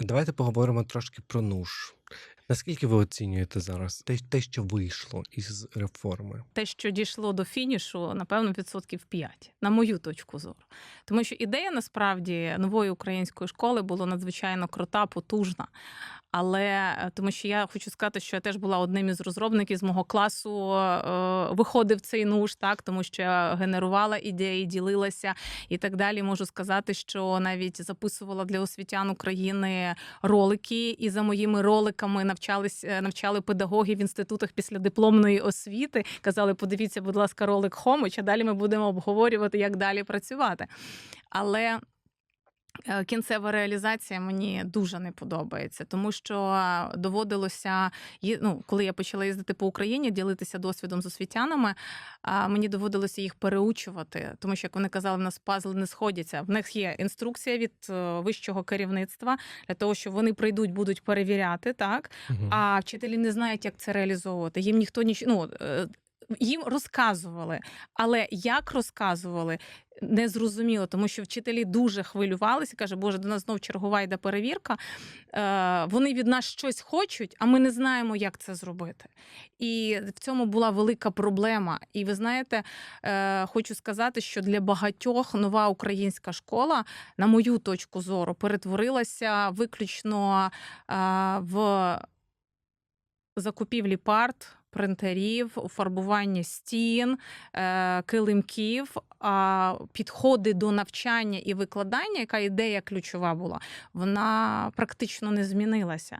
Давайте поговоримо трошки про НУШ. Наскільки ви оцінюєте зараз те, те, що вийшло із реформи? те, що дійшло до фінішу, напевно, відсотків 5, на мою точку зору. Тому що ідея насправді нової української школи була надзвичайно крута, потужна. Але е, тому що я хочу сказати, що я теж була одним із розробників з мого класу, е, виходив цей нуж, так тому що я генерувала ідеї, ділилася і так далі. Можу сказати, що навіть записувала для освітян України ролики, і за моїми роликами навчались е, навчали педагогів в інститутах після дипломної освіти. Казали, подивіться, будь ласка, ролик Хомич, а далі ми будемо обговорювати, як далі працювати. Але кінцева реалізація мені дуже не подобається, тому що е, доводилося ну, коли я почала їздити по Україні, ділитися досвідом з освітянами, мені доводилося їх переучувати, тому що як вони казали, в нас пазли не сходяться. В них є інструкція від е, вищого керівництва для того, що вони прийдуть, будуть перевіряти так. Мгм. А вчителі не знають, як це реалізовувати. Їм ніхто ніч... ну, е, їм розказували, але як розказували, не зрозуміло, тому що вчителі дуже хвилювалися. каже, Боже, до нас знов чергова йде перевірка. Е, вони від нас щось хочуть, а ми не знаємо, як це зробити. І в цьому була велика проблема. І ви знаєте, е, хочу сказати, що для багатьох нова українська школа, на мою точку зору, перетворилася виключно е, в закупівлі парт, принтерів, фарбування стін, е, килимків, підходи до навчання і викладання, яка ідея ключова була, вона практично не змінилася.